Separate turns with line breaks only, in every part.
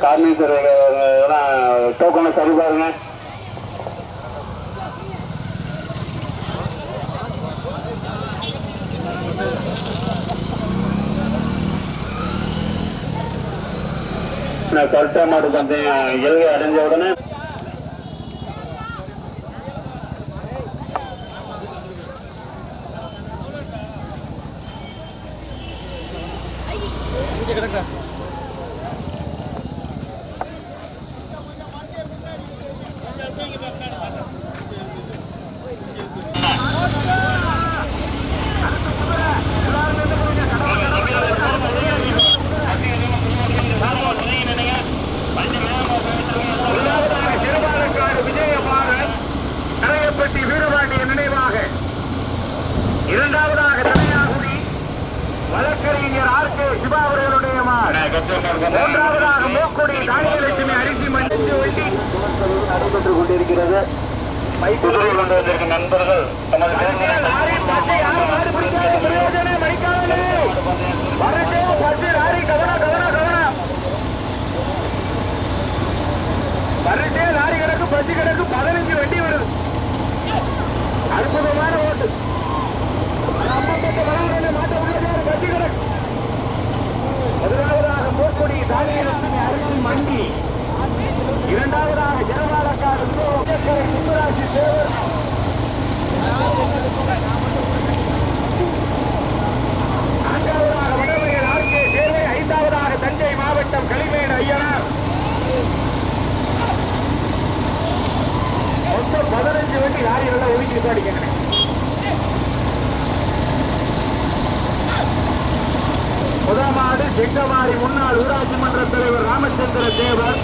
கார்னிசர் டோக்கனை சரி பாருங்க. நான் கரெக்டாக மாட்டு பந்தயம் இலகை அடைஞ்ச உடனே
கிடக்கா திருவாலக்காடு விஜயபாரன் கரையப்பட்டி வீரபாண்டிய நினைவாக இரண்டாவதாக தனியாகுடி வழக்கறிஞர் ஆர் கே சிவா அவர்களுடைய மார் மூன்றாவதாக மூக்குடி தானியலட்சுமி அரிசி மஞ்சு வண்டி
நடைபெற்றுக் கொண்டிருக்கிறது குதிரை கொண்டு வந்திருக்க நண்பர்கள் தமது
லாரி பச்சை யாரும் மாடு பிடிக்காத பிரயோஜனம் மணிக்காவலே வரட்டே பச்சை lorry Kavanaugh Kavanaugh Kavanaugh வரட்டே lorry கிடக்கு பதினஞ்சு வண்டி வருது. அற்புதமான ஓட்டு. முதலாவதாக மூக்குடி தானியலட்சுமி அரிசி மண்டி. இரண்டாவதாக ஜனநாதக்காடு சுந்தராட்சி தேவர் நான்காவதாக வடமையர் ஆர்கே ஐந்தாவதாக தஞ்சை மாவட்டம் களிமேடு ஐயனார். மொத்தம் பதினஞ்சு வண்டி லாரிகள் ஒதுக்கி பாடிக்கிறேன் முதமாடு செங்கமாரி முன்னாள் ஊராட்சி மன்ற தலைவர் ராமச்சந்திர தேவர்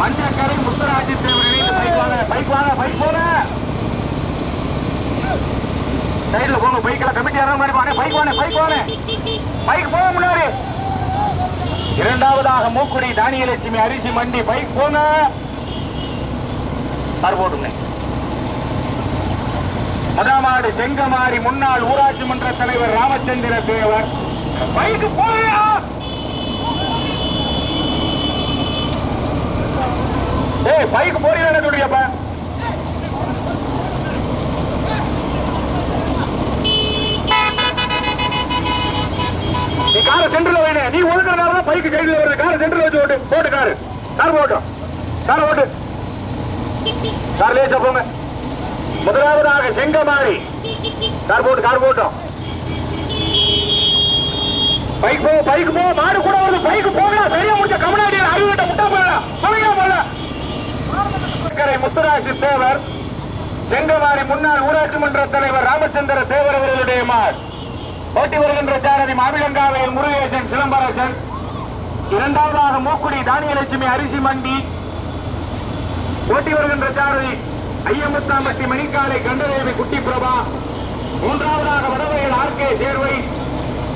மஞ்சக்கரை முத்தராஜி தேவர் இணைந்து பைக் வாங்க. பைக் வாங்க பைக் போன சைடுல போங்க பைக்கில் கமிட்டி யாரும் மாதிரி வாங்க. பைக் வாங்க பைக் வாங்க. பைக் போக முன்னாடி. இரண்டாவதாக மூக்குடி தானியலட்சுமி அரிசி மண்டி பைக் போங்க. சார் போட்டுங்க முதமாடு செங்கமாரி முன்னாள் ஊராட்சி மன்ற தலைவர் ராமச்சந்திர தேவர். பைக்கு போறியா? ஏய் பைக்கு போறீங்க சொல்லியப்ப நீ காரை சென்டர்ல வைன. நீ ஒழுங்குறனால தான் பைக்கு கையில் வருது. காரை சென்டர்ல வச்சு ஓட்டு. போட்டு காரு. கார் ஓட்டும் கார் ஓட்டு. கார் லேசா போங்க. முதலாவதாக செங்கமாரி கார் போட்டு கார் போட்டோம் பைக் போ பைக் போ மாடு கூட வருது. பைக் போகலாம் சரியா முடிச்ச கமலாடி அறிவிட்ட முட்டை போடலாம் போகலாம் போகலாம் முத்துராசி தேவர் செங்கமாரி முன்னாள் ஊராட்சி மன்ற தலைவர் ராமச்சந்திர தேவர் அவர்களுடைய மார் போட்டி வருகின்ற சாரதி மாவிலங்காவையில் முருகேசன் சிலம்பரசன். இரண்டாவதாக மூக்குடி தானியலட்சுமி அரிசி மண்டி. போட்டி வருகின்ற சாரதி ஐயமுத்தாம்பட்டி மணிக்காலை கண்டதேவி குட்டி பிரபா. மூன்றாவதாக வடவையில் ஆர் கே சேர்வை.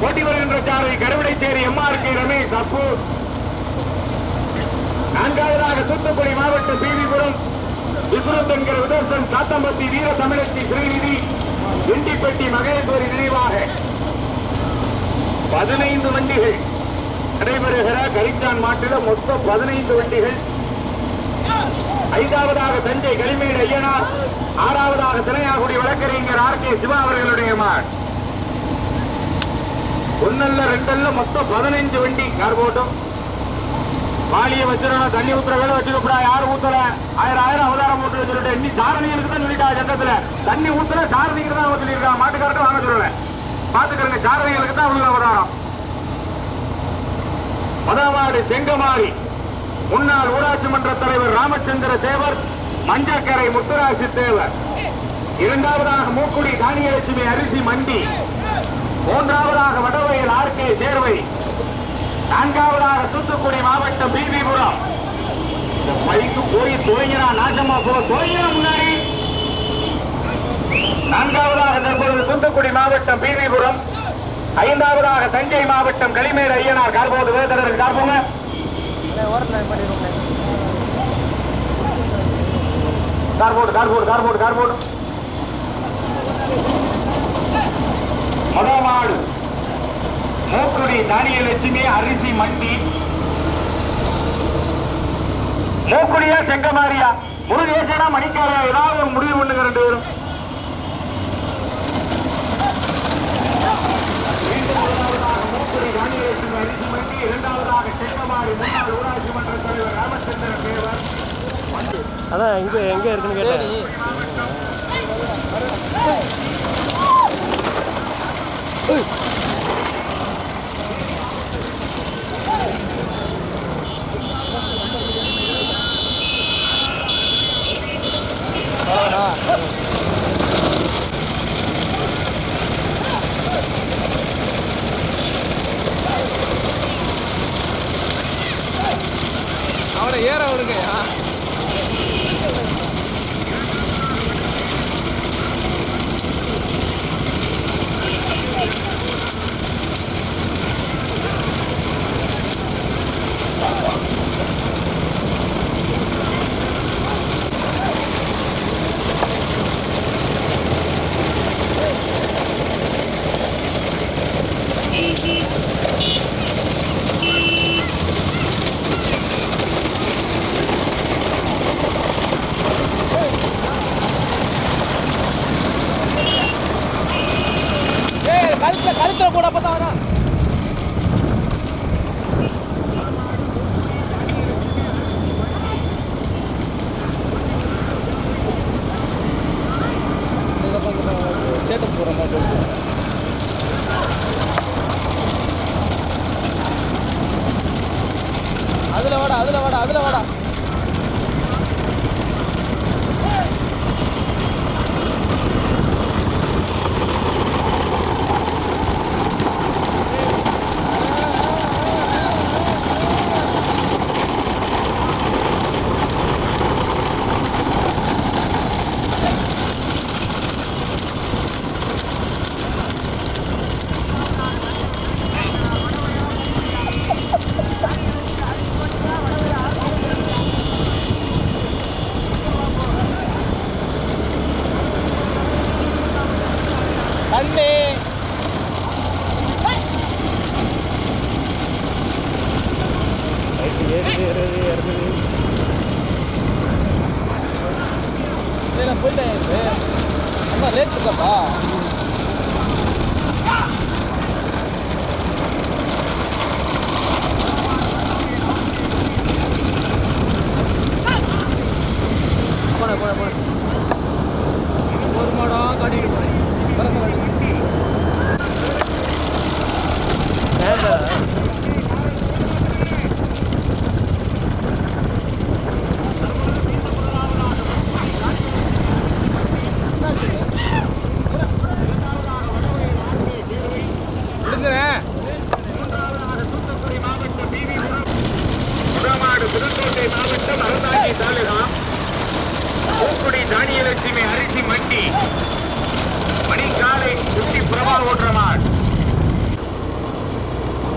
போட்டி வருகின்ற சாரதி கருவிடைச்சேரி எம்ஆர் கே ரமேஷ் அப்பு. நான்காவதாக தூத்துக்குடி மாவட்ட பிவிபுரம் விஸ்வரத் என்கிற விதர்சன் சாத்தம்பட்டி வீர தமிழச்சி ஸ்ரீநிதி இண்டிப்பட்டி மகேஸ்வரி நினைவாக. பதினைந்து வண்டிகள் நடைபெறுகிற கரிச்சான் மாட்டில மொத்தம் பதினைந்து வண்டிகள். ஐந்தாவதாக தஞ்சை களிமேடு ஐயனார் ஆறாவதாக திரையாகுடி வழக்கறிஞர் ஆர் கே சிவா அவர்களுடைய மாட் ஒன்னல்ல ரெண்டல்ல மொத்தம் பதினைஞ்சு வண்டி கார் போட்டும் வாலிய வச்சிடணும் தண்ணி ஊத்துற வேலை வச்சுக்கப்படா யாரும் ஊத்தல. ஆயிரம் ஆயிரம் அவதாரம் போட்டு சொல்லிட்டு இன்னி தாரணிகளுக்கு தான் சொல்லிட்டா சட்டத்துல. தண்ணி ஊத்துல தாரணிக்கு தான் சொல்லியிருக்கா மாட்டுக்காரட்ட வாங்க சொல்லல. பாத்துக்கிறங்க சாரணிகளுக்கு தான் உள்ள அவதாரம். முதலாவது செங்கமாரி முன்னாள் ஊராட்சி மன்ற தலைவர் ராமச்சந்திர தேவர் மஞ்சக்கரை முத்துராசி தேவர். இரண்டாவதாக மூக்குடி தானியலட்சுமி அரிசி மண்டி. மூன்றாவதாக வடவையில் ஆர் கே சேர்வை. நான்காவதாக தூத்துக்குடி மாவட்டம் பிபிபுரம் வழிக்கு போய் துவங்கினா நாசமா போ துவங்கினா முன்னாடி. நான்காவதாக தற்பொழுது தூத்துக்குடி மாவட்டம் பிபிபுரம் ஐந்தாவதாக தஞ்சை மாவட்டம் களிமேடு ஐயனார் கார்போது வேதனர் கார்போங்க ஓரத்தில் பண்ணிடுவோம் கார் போடு கார் போடு கார் போடு கார்போர்டு கார்போர்டு மதமாடு மூக்குடி தானியலட்சுமி அரிசி மண்டி. மூக்குடியா செங்கமாரியா? முருகேசனா மணிக்காரையா ஏதாவது ஒரு முடிவு பண்ணுங்க ரெண்டு பேரும். மூக்குடி தானிய லட்சுமி அரிசி மண்டி இரண்டாவதாக செங்கமாரி முன்னாள் ஊராட்சி மன்ற தலைவர் ராமச்சந்திரன் தேவர்
அதான் எங்கே எங்கே இருக்குன்னு கேட்டேன்.
அவனை 给啊。போயிட்டேன். அண்ணா லேட் இருக்கப்பா போன போன போன ஒரு மாடம் காட்டிட்டு போனேன்
வேண்டாம்
விடுங்கிறேன்
முதமாடு புதுக்கோட்டை மாவட்டம் அறந்தாங்கி தாலுகா மூக்குடி தானியலட்சுமி அரிசி மண்டி மணிக்காலை குட்டி பிரபா ஓட்டுறமாள்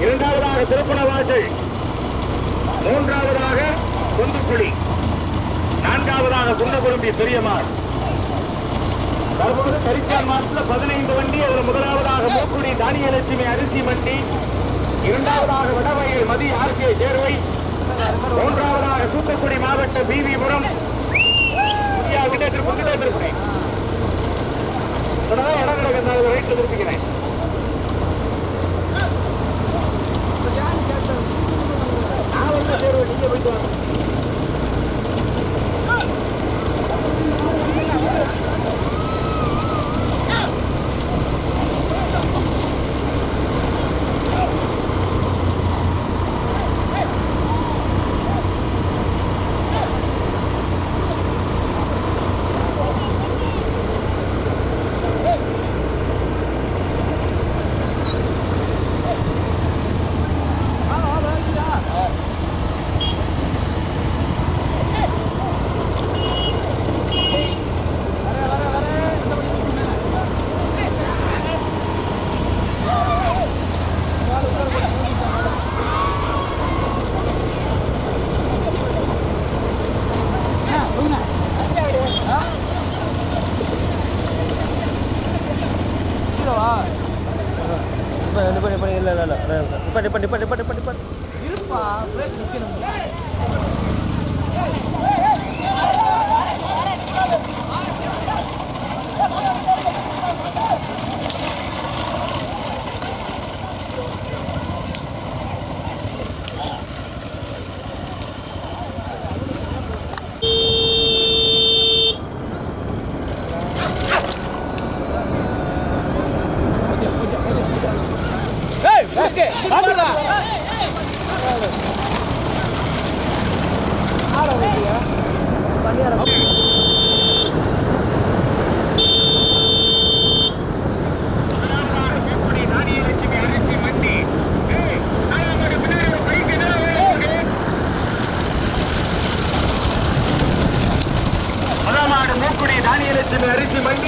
இரண்டாவதாக திருப்பணவாசல் மூன்றாவதாக கொந்துக்குழி குண்ட குண்டகுரும்பி பெரியமாள் தற்போது கரிச்சான் மாசத்துல பதினைந்து வண்டி அதில் முதலாவதாக மூக்குடி தானியலட்சுமி அரிசி வண்டி இரண்டாவதாக வடவயல் மதி ஆர்கே சேர்வை மூன்றாவதாக தூத்துக்குடி மாவட்ட பிவிபுரம் இந்தியா திருப்பி கிட்ட திருப்பி இடம் கிடக்கிறது ரைட்ல திருப்பிக்கிறேன்.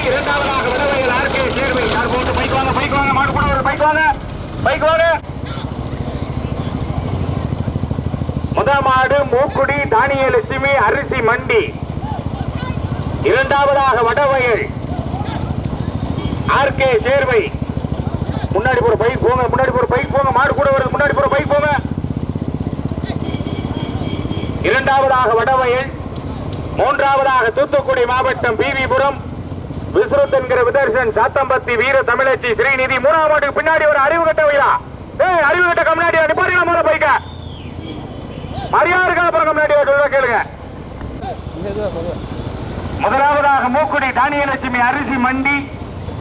இரண்டாவதாக விடவையில் ஆர்கே சேர்வை. யார் போட்டு பைக் வாங்க? பைக் வாங்க. மாடு கூட ஒரு பைக் வாங்க. பைக் வாங்க. முதமாடு மூக்குடி தானியலட்சுமி அரிசி மண்டி. இரண்டாவதாக வடவயல் ஆர்கே சேர்வை. முன்னாடி போற பைக் போங்க. முன்னாடி போற பைக் போங்க. மாடு கூட வருது. முன்னாடி போற பைக் போங்க. இரண்டாவதாக வடவயல். மூன்றாவதாக தூத்துக்குடி மாவட்டம் பிவிபுரம் விஸ்ருத் என்கிற விதர்சன் சாத்தம்பத்தி வீர தமிழச்சி ஸ்ரீநிதி மூணாம் ஆண்டுக்கு பின்னாடி ஒரு அறிவு கட்ட வைரா? ஏய் அறிவு கட்ட கம்னாடி நிப்பாட்டில மேல போய்க்க. மரியாதை அப்புறம் கம்னாடி சொல்ல கேளுங்க. முதலாவதாக மூக்குடி தானியலட்சுமி அரிசி மண்டி.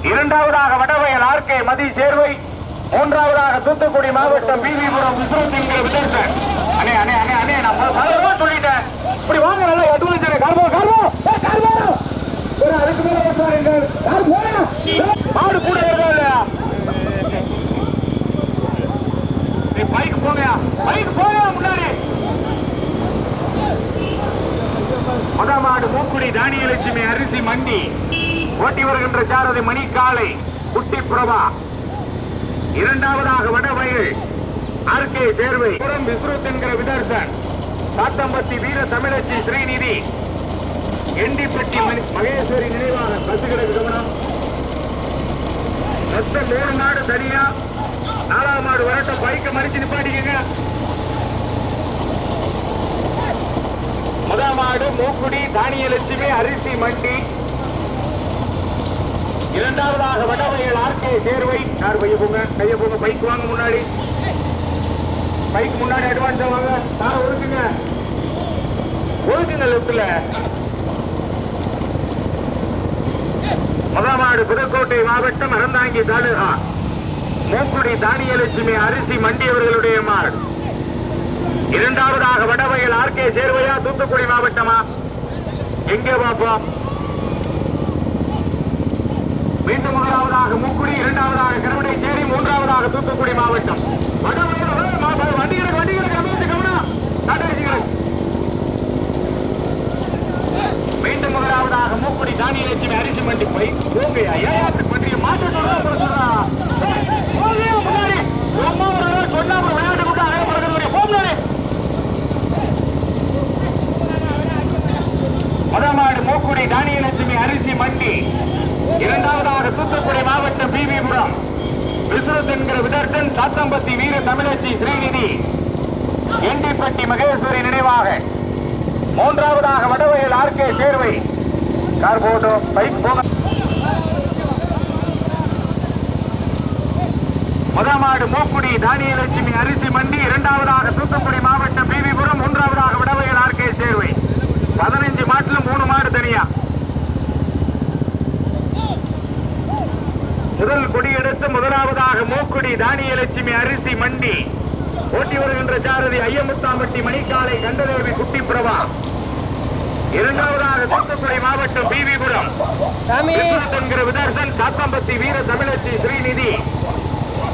இரண்டாவதாக வடவயல் ஆர்கே மதி சேர்வை. மூன்றாவதாக தூத்துக்குடி மாவட்டம் பிவிபுரம் விஸ்ருத் என்கிற விதர்சன். அண்ணே அண்ணே அண்ணே அண்ணே நான் சொல்லிட்டேன். இப்படி வாங்க நல்லா அட்வான்ஸ் கார்போ கார்போ ஏய், அதுக்கு மேல பேசுவாருங்கள் யார் போறா? மாடு கூட வருதா இல்லையா? ஏய், பைக் போங்கயா பைக் போங்கயா முன்னாடி? முதமாடு மூக்குடி தானியலட்சுமி அரிசி மண்டி. ஓட்டி வருகின்ற சாரதி மணிக்காலை குட்டி பிரபா. இரண்டாவதாக வடவயல் ஆர்கே சேர்வை. புறம் விஸ்ருத் என்கிற விதர்சன். சாத்தம்பத்தி வீர தமிழச்சி ஸ்ரீநிதி. எண்டிப்பட்டி மகேஸ்வரி நினைவாக பசுகிறது கவனம். மொத்தம் மூணு மாடு தனியா. நாலாம் மாடு வரட்டும். பைக்கை மறிச்சு நிப்பாட்டிக்கங்க. முதல் மாடு மூக்குடி தானியலட்சுமி அரிசி மண்டி. இரண்டாவதாக வடவயல் ஆர்கே தேர்வை யார் பைய போங்க. கைய போங்க. பைக் வாங்க முன்னாடி. பைக் முன்னாடி அட்வான்ஸ் வாங்க. காரை ஒதுக்குங்க. ஒதுக்குங்க லெப்ட்ல முதமாடு புதுக்கோட்டை மாவட்டம் அறந்தாங்கி தாலுகா. மூக்குடி தானியலட்சுமி அரிசி மண்டியவர்களுடைய மாடு. இரண்டாவதாக வடவயல் ஆர்கே சேர்வையா தூத்துக்குடி மாவட்டமா? எங்கே பார்ப்போம்? மீண்டும் முதலாவதாக மூக்குடி இரண்டாவதாக கருவடை சேரி மூன்றாவதாக தூத்துக்குடி மாவட்டம். வடவயல் ஏய், மா- மா- வண்டிகளுக்கு வண்டிகளுக்கு அமைத்து கவனம் காட்டடிச்சுகளுக்கு மீண்டும் முதலாவதாக மூக்குடி தானியலட்சுமி அரிசி மண்டி போய் போகையா ஏன் பற்றிய மாற்ற சொல்றா போகையா முன்னாடி. ரொம்ப ஒரு சொன்னா ஒரு விளையாட்டு கூட அழகு பழக்கம் முதமாடு மூக்குடி தானியலட்சுமி அரிசி மண்டி. இரண்டாவதாக தூத்துக்குடி மாவட்டம் பிவிபுரம் விஸ்ருத் என்கிற விதர்த்தன் சாத்தம்பத்தி வீர தமிழச்சி ஸ்ரீநிதி. எண்டிப்பட்டி மகேஸ்வரி நினைவாக. மூன்றாவதாக வடவையில் ஆர்கே சேர்வை. கார்போட்டோ பைக் போக முதமாடு மூக்குடி தானியலட்சுமி அரிசி மண்டி இரண்டாவதாக தூத்துக்குடி மாவட்டம் பிவிபுரம் மூன்றாவதாக வடவயல் ஆர்கே சேர்வை. பதினஞ்சு மாட்டுல மூணு மாடு தனியா. முதல் கொடியெடுத்து முதலாவதாக மூக்குடி தானியலட்சுமி அரிசி மண்டி. ஓட்டி வருகின்ற சாரதி ஐயமுத்தாம்பட்டி மணிக்காலை கண்டதேவி குட்டி பிரபா. இரண்டாவதாக தூத்துக்குடி மாவட்டம் பிவிபுரம். என்கிற விதர்சன் சாத்தம்பத்தி வீர தமிழச்சி ஸ்ரீநிதி.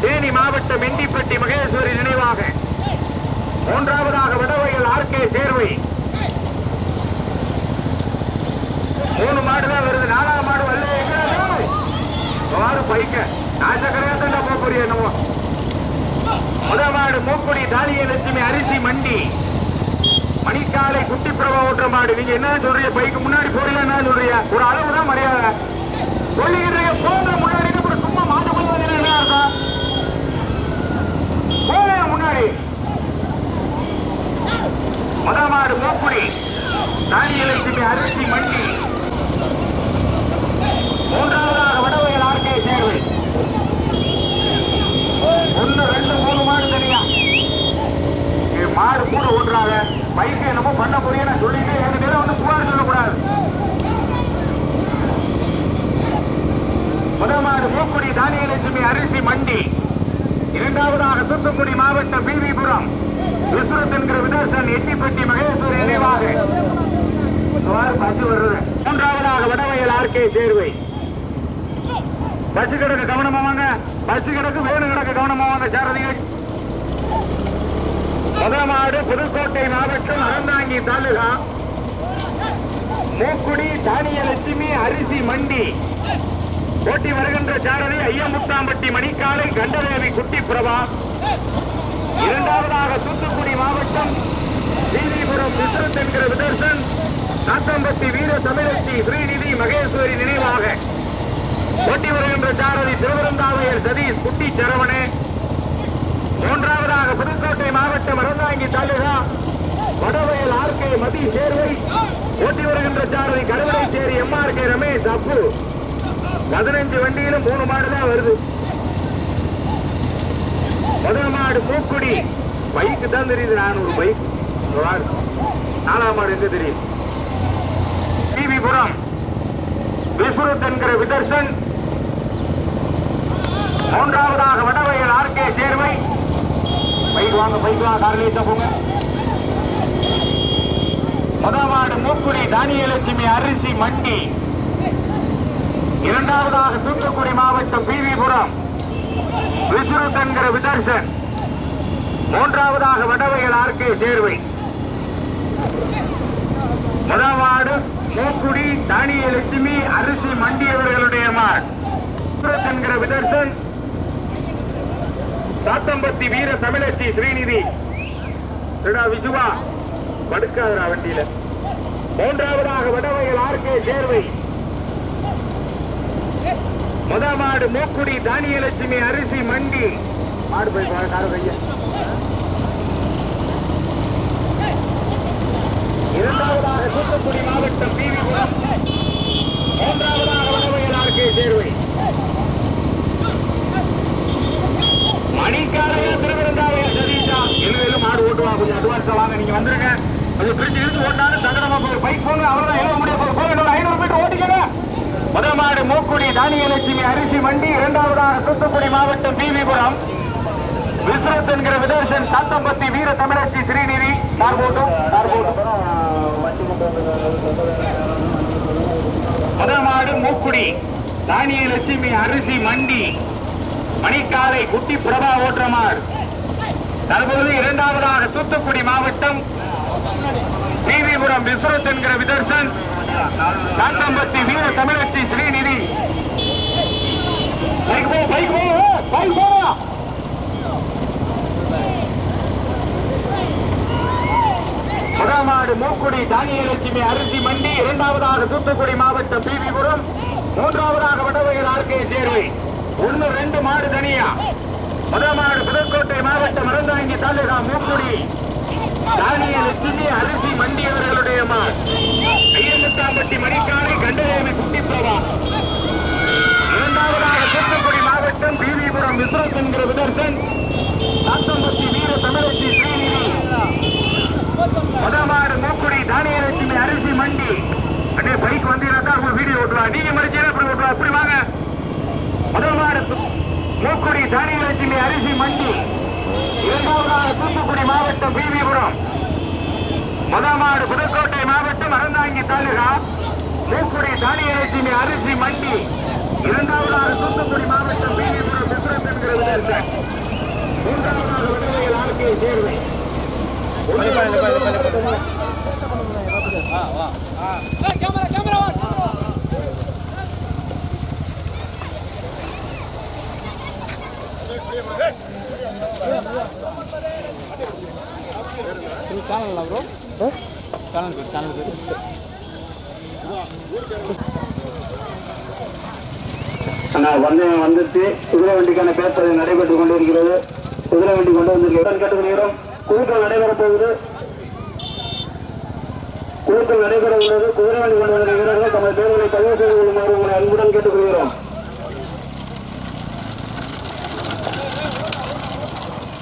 தேனி மாவட்டம் இண்டிப்பட்டி மகேஸ்வரி நினைவாக. மூன்றாவதாக வடவயல் ஆர்கே சேர்வை. மூணு மாடு தான் வருது. நாலாவது மாடு வரல. எங்க பைக்க. நாசகரையா தான் போக போறிய என்னமோ. முதல் மாடு மூக்குடி தானியலட்சுமி அரிசி மண்டி. மணிக்காலை குட்டி பிரபா ஓட்டுற மாடு. நீங்க என்ன சொல்றீங்க? பைக்கு முன்னாடி போறீங்க என்ன சொல்றீங்க? ஒரு அளவு தான் மரியாதை சொல்லிக்கிறீங்க போங்க முன்னாடி. அப்புறம் சும்மா மாட்டு முடியாது என்ன அர்த்தம்? முன்னாடி முதல் மூக்குடி. தானியலை திரும்பி அரிசி மண்டி. மூன்றாவது வடவையல் ஆர்கே சேர்வை ஒன்னு ரெண்டு மூணு மாடு தனியா இது மாடு கூட ஓட்டுறாங்க பைக்கு என்னமோ பண்ண போறீங்க நான் சொல்லிட்டு என்கிட்ட வந்து புகார் சொல்லக்கூடாது முதல் மாடு மூக்குடி தானியலட்சுமி அரிசி மண்டி இரண்டாவதாக தூத்துக்குடி மாவட்டம் பிவிபுரம் விஸ்வரத் என்கிற விதர்சன் எட்டிப்பட்டி மகேஸ்வரி நினைவாக இவ்வாறு பசு வருது மூன்றாவதாக வடவயல் ஆர்கே சேர்வை பஸ் கிடக்கு கவனமா வாங்க பஸ் கிடக்கு வேணு கிடக்கு கவனமா வாங்க சாரதிகள் முதல் மாடு புதுக்கோட்டை மாவட்டம் அறந்தாங்கி தாலுகா. மூக்குடி தானியலட்சுமி அரிசி மண்டி. போட்டி வருகின்ற சாரதி ஐயமுத்தாம்பட்டி மணிக்காலை கண்டதேவி குட்டி பிரபா. இரண்டாவதாக தூத்துக்குடி மாவட்டம் ஸ்ரீனிபுரம் விஸ்வத் என்கிற விதர்சன். நாத்தம்பட்டி வீர தமிழச்சி ஸ்ரீநிதி மகேஸ்வரி நினைவாக. போட்டி வருகின்ற சாரதி திருவிருந்தாவையர் சதீஷ் குட்டி சரவணே. மூன்றாவதாக புதுக்கோட்டை மாவட்டம் அறந்தாங்கி தாலுகா வடவயல் ஆர்கே மதி சேர்வை ஓட்டி வருகின்ற சாரதி சேரி எம்ஆர் கே ரமேஷ் அப்பு. பதினஞ்சு வண்டியிலும் மூணு மாடு தான் வருது. முதல் மாடு மூக்குடி. பைக்கு தான் தெரியுது நானூறு பைக். நாலாம் மாடு எங்க தெரியும்? டிவிபுரம் விஸ்வரத் என்கிற விதர்சன். மூன்றாவதாக வடவயல் ஆர்கே சேர்வை. பைக் வாங்க பைக் வாங்க போங்க. மூக்குடி தானியலட்சுமி அரிசி மண்டி. இரண்டாவதாக தூத்துக்குடி மாவட்டம் பிவிபுரம் விஸ்வரத் விதர்சன். மூன்றாவதாக வடவையில் ஆர்கே சேர்வை. முதவாடு மூக்குடி தானியலட்சுமி அரிசி மண்டியவர்களுடைய மாட் விஸ்வரத் விதர்சன். சாத்தம்பத்தி வீர தமிழச்சி ஸ்ரீநிதி. திருடா விசுவா படுக்காதரா வண்டியில. மூன்றாவதாக வடவயல் ஆர்கே சேர்வை. முத மாடு மூக்குடி தானியலட்சுமி அரிசி மண்டி. மாடு போய் பா- இரண்டாவதாக தூத்துக்குடி மாவட்டம் பிவிபுரம் மூன்றாவதாக வடவயல் ஆர்கே சேர்வை மணிக்காலைய திருவிருந்தாவைய சதீஷா எல்லாம் மாடு ஓட்டுவாங்க கொஞ்சம் அட்வான்ஸா வாங்க நீங்க வந்துருங்க அது பிரிச்சு இழுத்து ஓட்டாலும் சங்கடமா போய் பைக் போங்க அவ்வளவுதான். எழுத முடியும் போய் போங்க இன்னொரு ஐநூறு மீட்டர் ஓட்டிக்கங்க. முதல் மாடு மூக்குடி தானியலட்சுமி அரிசி மண்டி இரண்டாவதாக தூத்துக்குடி மாவட்டம் பிவிபுரம். விஸ்வத் என்கிற விதர்சன் சாத்தம்பத்தி வீர தமிழச்சி ஸ்ரீநிதி சார்போட்டும் சார்போட்டும் முதல் மாடு மூக்குடி தானியலட்சுமி அரிசி மண்டி. மணிக்காலை குட்டி பிரபா ஓட்டமார் தற்பொழுது இரண்டாவதாக தூத்துக்குடி மாவட்டம் டிவிபுரம் விஸ்வரத் என்கிற விதர்சன் காட்டம்பத்தி வீர தமிழச்சி ஸ்ரீநிதி. பைக் போ பைக் போ முதமாடு மூக்குடி தானியலட்சுமி அரிசி மண்டி இரண்டாவதாக தூத்துக்குடி மாவட்டம் பிபிபுரம் மூன்றாவதாக வடவயல் ஆர்கே சேர்வை. ஒன்னு ரெண்டு மாடு தனியா. முதமாடு புதுக்கோட்டை மாவட்டம் மருந்தாங்கி தாலுகா மூக்குடி. தானியலட்சுமி அரிசி மண்டி அவர்களுடைய மாடு ஐயமுத்தாம்பட்டி மணிக்காலை கண்டதேவி குட்டி பிரபா இரண்டாவதாக தூத்துக்குடி மாவட்டம் பீதிபுரம் விஸ்வத் என்கிற விதர்சன் சாத்தம்பட்டி வீர தமிழச்சி ஸ்ரீநிதி முதமாடு மூக்குடி தானியலட்சுமி அரிசி மண்டி அண்ணே பைக் வந்தீங்கன்னா அவங்க வீடியோ ஓட்டுவாங்க நீங்க மறிச்சீங்கன்னா அப்படி ஓட்டுவா அப்படி வாங்க முதமாடு மூக்குடி தானியலட்சுமி அரிசி மண்டி இரண்டாவதாக தூத்துக்குடி மாவட்டம் பிவிபுரம் முதமாடு புதுக்கோட்டை மாவட்டம் அறந்தாங்கி தாலுகா மூக்குடி தானியலட்சுமி அரிசி மண்டி இரண்டாவதாக தூத்துக்குடி மாவட்டம் பிவிபுரம் விஸ்வரத் என்கிற விதர்சன் மூன்றாவதாக விடுதலையில் RK Servai.
Channel bro channel பேர் பேர்
ஆனால் பந்தயம் வந்துட்டு குதிரை வண்டிக்கான பேப்பர் நடைபெற்றுக் கொண்டிருக்கிறது. குதிரை வண்டி கொண்டு வந்திருக்கிறோம் கேட்டுக்கொள்கிறோம் குழுக்கள் நடைபெறப் போகுது. குழுக்கள் ஊருக்குள் நடைபெற உள்ளது குதிரை வண்டி கொண்டு வந்திருக்கிறார்கள் தமது பேர்களை பதிவு செய்து கொள்ளுமாறு உங்களை அன்புடன் கேட்டுக்கொள்கிறோம்.